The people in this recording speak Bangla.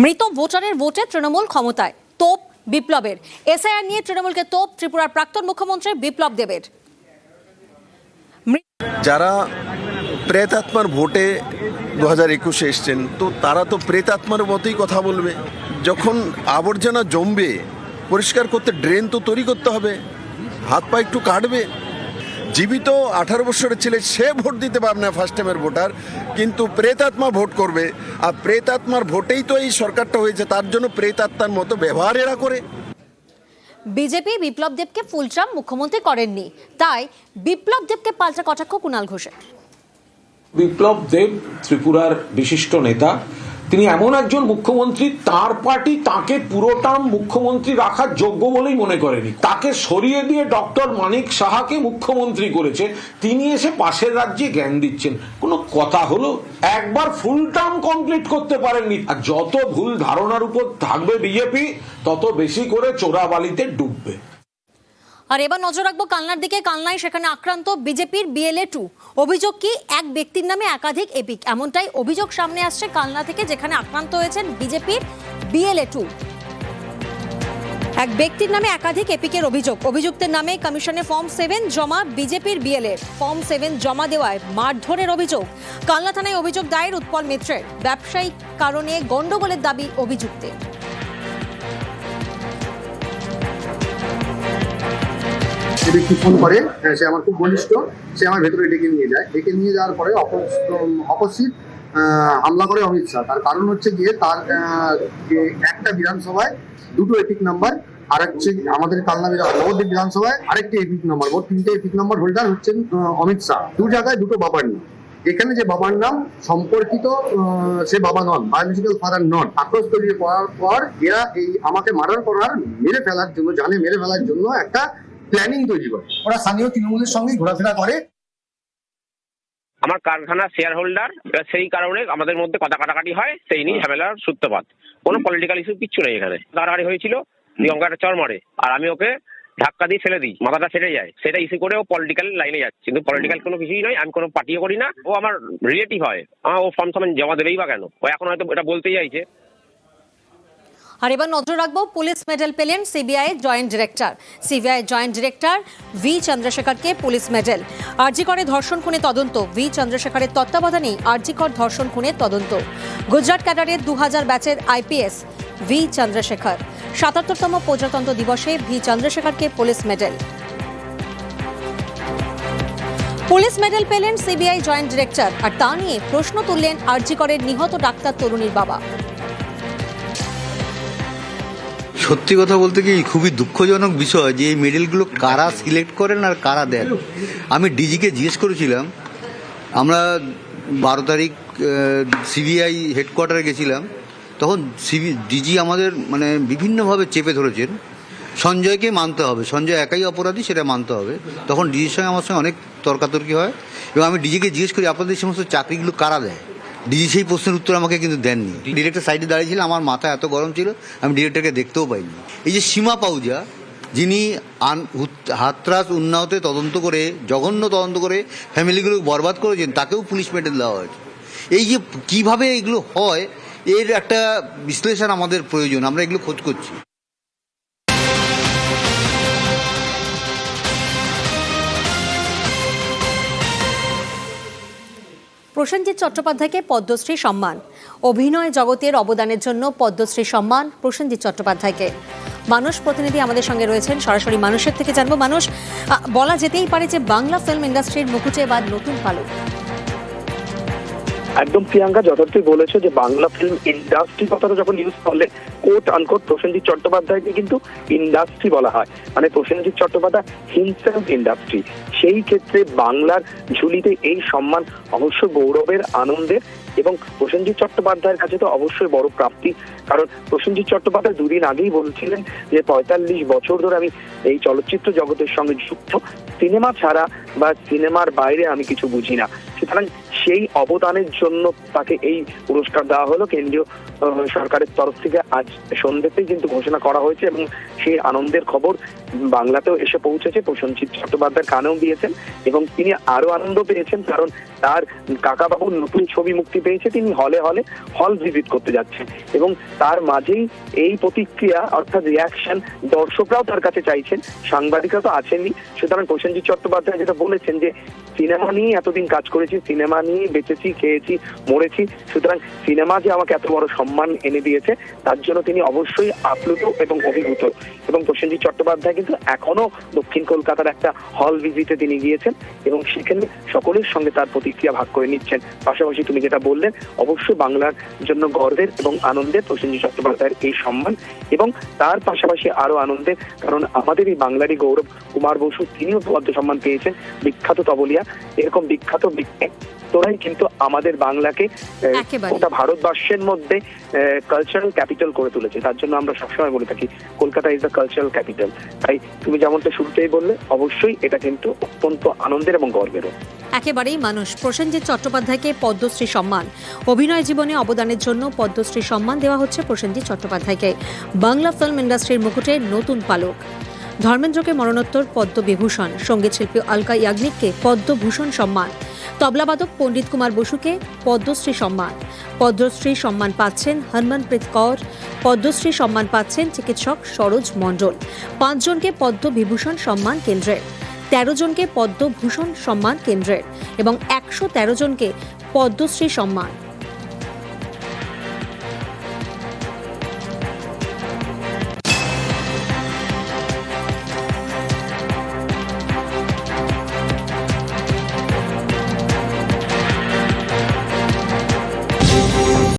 মৃত ভোটারের ভোটে তৃণমূল ক্ষমতায়, তোপ বিপ্লবের। এসআইআর নিয়ে তৃণমূলকে তোপ, ত্রিপুরার প্রাক্তন মুখ্যমন্ত্রী বিপ্লব দেবের। যারা প্রেতাত্মার ভোটে দু হাজার একুশে এসছেন, তো তারা তো প্রেতাত্মার মতোই কথা বলবে। যখন আবর্জনা জমবে, পরিষ্কার করতে ড্রেন তো তৈরি করতে হবে, হাত পা একটু কাটবে জীবিত আঠারো বছরের ছেলে সে ভোট দিতে পারবে না ফার্স্ট টাইমের ভোটার কিন্তু প্রেতাত্মা ভোট করবে। আর প্রেতাত্মার ভোটেই তো এই সরকারটা হয়েছে তার জন্য প্রেতাত্মার মতো ব্যবহার এরা করে। বিজেপি বিপ্লব দেবকে ফুলচাম মুখ্যমন্ত্রী করেননি। তাই বিপ্লব দেবকে পাল্টা কটাক্ষ কুণাল ঘোষের। বিপ্লব দেব ত্রিপুরার বিশিষ্ট নেতা তিনি এমন একজন মুখ্যমন্ত্রী, তার পার্টি তাকে পুরো টার্ম মুখ্যমন্ত্রী রাখার যোগ্য বলেই মনে করেনি। তাকে সরিয়ে দিয়ে ডক্টর মানিক সাহাকে মুখ্যমন্ত্রী করেছে। তিনি এসে পাশের রাজ্যে জ্ঞান দিচ্ছেন। কোনো কথা হলো? একবার ফুল টার্ম কমপ্লিট করতে পারেননি। আর যত ভুল ধারণার উপর থাকবে বিজেপি তত বেশি করে চোরাবালিতে ডুববে। আর এবার নজর রাখব কালনার দিকে। কালনায় সেখানে আক্রান্ত বিজেপির বিএলএ টু অভিযোগ কি এক ব্যক্তির নামে একাধিক এপিক? এমনটাই অভিযোগ সামনে আসছে কালনা থেকে, যেখানে আক্রান্ত হয়েছেন বিজেপির বিএলএ টু এক ব্যক্তির নামে একাধিক এপিকের অভিযোগ। অভিযুক্তের নামে কমিশনে ফর্ম সেভেন জমা বিজেপির বিএলএ ফর্ম সেভেন জমা দেওয়ায় মারধরের অভিযোগ। কালনা থানায় অভিযোগ দায়ের উৎপল মিত্রের। ব্যবসায়িক কারণে গন্ডগোলের দাবি অভিযুক্তের। ব্যক্তি ফোন করে? হ্যাঁ, সে আমার খুব ঘনিষ্ঠ। সে আমার ভেতরে ডেকে নিয়ে যায়। ডেকে নিয়ে যাওয়ার পরে অপোজিট হামলা করে অমিত শাহ। তার কারণ হচ্ছে গিয়ে তার যে একটা বিধানসভায় দুটো এপিক নাম্বার আর হচ্ছে আমাদের কালনা নবদ্বীপ বিধানসভায় আরেকটি এপিক নাম্বার। মোট তিনটে এপিক নাম্বার হোল্ডার হচ্ছেন অমিত শাহ। দু জায়গায় দুটো বাবার নাম। এখানে যে বাবার নাম সম্পর্কিত সে বাবা নন বায়োলজিক্যাল ফাদার নন। আক্রোশ তৈরি করার পর এরা এই আমাকে মার্ডার করার মেরে ফেলার জন্য জানে মেরে ফেলার জন্য একটা প্ল্যানিং তৈরি করে। ওরা স্থানীয় তৃণমূলের সঙ্গে ঘোরাফেরা করে। আমার কারখানা শেয়ার হোল্ডার সেই কারণে আমাদের মধ্যে কথা কাটাকাটি হয় সেই নিয়ে ঝামেলার সূত্রপাত। কোনো পলিটিক্যাল ইস্যু কিচ্ছু নেই এখানে। কাটাকাটি হয়েছিল আমাকে একটা চর মারে আর আমি ওকে ধাক্কা দিয়ে ফেলে দিই মাথাটা ফেটে যায়। সেটা ইস্যু করে ও পলিটিক্যাল লাইনে যাচ্ছে। কিন্তু পলিটিক্যাল কোনো কিছুই নয় আমি কোনো পার্টিও করি না। ও আমার রিলেটিভ হয়। আমার ও ফর্ম সামান জমা দেবেই বা কেন? ও এখন হয়তো এটা বলতেই চাইছে। আর এবার নজর রাখব পুলিশ মেডেল পেলেন CBI joint director. CBI joint director V চন্দ্রশেখরকে police medal. আরজিকরে ধর্ষণ খুনে তদন্ত। ভি চন্দ্রশেখরের তত্ত্বাবধানেই আরজিকর ধর্ষণ খুনের তদন্ত। গুজরাট ক্যাডারের দু হাজার ব্যাচের আইপিএস ভি চন্দ্রশেখর। সাতাত্তরতম প্রজাতন্ত্র দিবসে ভি চন্দ্রশেখরকে পুলিশ মেডেল। পুলিশ মেডেল পেলেন সিবিআই জয়েন্ট ডিরেক্টর। আর তা নিয়ে প্রশ্ন তুললেন আরজিকরের নিহত ডাক্তার তরুণীর বাবা। সত্যি কথা বলতে কি খুবই দুঃখজনক বিষয় যে এই মেডেলগুলো কারা সিলেক্ট করেন আর কারা দেন। আমি ডিজিকে জিজ্ঞেস করেছিলাম, আমরা বারো তারিখ সিবিআই হেডকোয়ার্টারে গেছিলাম, তখন সিবি, ডিজি আমাদের মানে বিভিন্নভাবে চেপে ধরেছেন। সঞ্জয়কে মানতে হবে, সঞ্জয় একাই অপরাধী, সেটা মানতে হবে। তখন ডিজির সঙ্গে আমার সঙ্গে অনেক তর্কাতর্কি হয় এবং আমি ডিজিকে জিজ্ঞেস করি, আপনাদের সমস্ত চাকরিগুলো কারা দেয়? ডিজি সেই প্রশ্নের উত্তর আমাকে কিন্তু দেননি। ডিরেক্টর সাইডে দাঁড়িয়েছিল আমার মাথা এত গরম ছিল আমি ডিরেক্টরকে দেখতেও পাইনি। এই যে সীমা পাউজা যিনি আন হাতরাস উন্নাওতে তদন্ত করে জঘন্য তদন্ত করে ফ্যামিলিগুলো বরবাদ করেছেন তাকেও পুলিশ মেডেল দেওয়া হয়েছে। এই যে কীভাবে এগুলো হয় এর একটা বিশ্লেষণ আমাদের প্রয়োজন আমরা এগুলো খোঁজ করছি। প্রসেনজিৎ চট্টোপাধ্যায়কে পদ্মশ্রী সম্মান। অভিনয় জগতের অবদানের জন্য পদ্মশ্রী সম্মান প্রসেনজিৎ চট্টোপাধ্যায়কে। মানুষ প্রতিনিধি আমাদের সঙ্গে রয়েছেন। সরাসরি মানুষের থেকে জানব মানুষ বলা যেতেই পারে যে বাংলা ফিল্ম ইন্ডাস্ট্রির মুখুচে বা নতুন পালক। একদম প্রিয়াঙ্কা, যথার্থই বলেছে যে বাংলা ফিল্ম ইন্ডাস্ট্রি কথাটা যখন ইউজ করলে কোট আনকোট প্রসেনজিৎ চট্টোপাধ্যায়কে কিন্তু ইন্ডাস্ট্রি বলা হয়। মানে প্রসেনজিৎ চট্টোপাধ্যায় হিমসেলফ ইন্ডাস্ট্রি সেই ক্ষেত্রে বাংলার ঝুলিতে এই সম্মান অবশ্য গৌরবের আনন্দের এবং প্রসেনজিৎ চট্টোপাধ্যায়ের কাছে তো অবশ্যই বড় প্রাপ্তি। কারণ প্রসেনজিৎ চট্টোপাধ্যায় দুদিন আগেই বলছিলেন যে পঁয়তাল্লিশ বছর ধরে আমি এই চলচ্চিত্র জগতের সঙ্গে যুক্ত। সিনেমা ছাড়া বা সিনেমার বাইরে আমি কিছু বুঝি না। সুতরাং সেই অবদানের জন্য তাকে এই পুরস্কার দেওয়া হলো। কেন্দ্রীয় সরকারের তরফ থেকে আজ সন্ধ্যেতেই কিন্তু ঘোষণা করা হয়েছে এবং সেই আনন্দের খবর বাংলাতেও এসে পৌঁছেছে। প্রসেনজিৎ চট্টোপাধ্যায়ের কানেও দিয়েছেন এবং তিনি আরও আনন্দ পেয়েছেন কারণ তার কাকাবাবুর নতুন ছবি মুক্তি পেয়েছে। তিনি হলে হলে হল ভিজিট করতে যাচ্ছেন এবং তার মাঝেই এই প্রতিক্রিয়া অর্থাৎ রিয়াকশন দর্শকরাও তার কাছে চাইছেন। সাংবাদিকরা তো আছেনই। সুতরাং প্রসেনজিৎ চট্টোপাধ্যায় যেটা বলেছেন যে, সিনেমা নিয়ে এতদিন কাজ করেছি, সিনেমা নিয়ে বেঁচেছি, খেয়েছি, মরেছি। সুতরাং সিনেমা যে আমাকে এত বড় সম্মান এনে দিয়েছে তার জন্য তিনি অবশ্যই আপ্লুত এবং অভিভূত। এবং প্রসেনজিৎ চট্টোপাধ্যায় কিন্তু এখনও দক্ষিণ কলকাতার একটা হল ভিজিটে তিনি গিয়েছেন এবং সেখানে সকলের সঙ্গে তার প্রতিক্রিয়া ভাগ করে নিচ্ছেন। পাশাপাশি তুমি যেটা বললেন অবশ্যই বাংলার জন্য গর্বের এবং আনন্দের প্রসেনজিৎ চট্টোপাধ্যায়ের এই সম্মান এবং তার পাশাপাশি আরও আনন্দের কারণ আমাদের এই বাংলারই গৌরব কুমার বসু তিনিও পদ্ম সম্মান পেয়েছেন বিখ্যাত তবলিয়া এরকম বিখ্যাত তোরাই কিন্তু আমাদের বাংলাকে গোটা ভারতবর্ষের মধ্যে কালচারাল ক্যাপিটাল করে তুলেছে। তার জন্য আমরা সবসময় বলে থাকি, Kolkata is the cultural capital তাই তুমি যেমনটা শুরুতেই বললে, অবশ্যই এটা কিন্তু অত্যন্ত আনন্দের এবং গর্বেরও। একেবারেই মানুষ। প্রসেনজিৎ চট্টোপাধ্যায়কে পদ্মশ্রী সম্মান। অভিনয় জীবনে অবদানের জন্য পদ্মশ্রী সম্মান দেওয়া হচ্ছে প্রসেনজিৎ চট্টোপাধ্যায়কে। বাংলা ফিল্ম ইন্ডাস্ট্রির মুকুটে নতুন পালক। ধর্মেন্দ্রকে মরণোত্তর পদ্মবিভূষণ। সংগীত শিল্পী অলকা ইয়াগনিককে পদ্মভূষণ সম্মান। তবলাবাদক পণ্ডিত কুমার বসুকে পদ্মশ্রী সম্মান। পদ্মশ্রী সম্মান পাচ্ছেন হরমনপ্রীত কৌর। পদ্মশ্রী সম্মান পাচ্ছেন চিকিৎসক সরোজ মণ্ডল। পাঁচজনকে পদ্মবিভূষণ সম্মান কেন্দ্রের। তেরো জনকে পদ্মভূষণ সম্মান কেন্দ্রের এবং একশো তেরো জনকে পদ্মশ্রী সম্মান।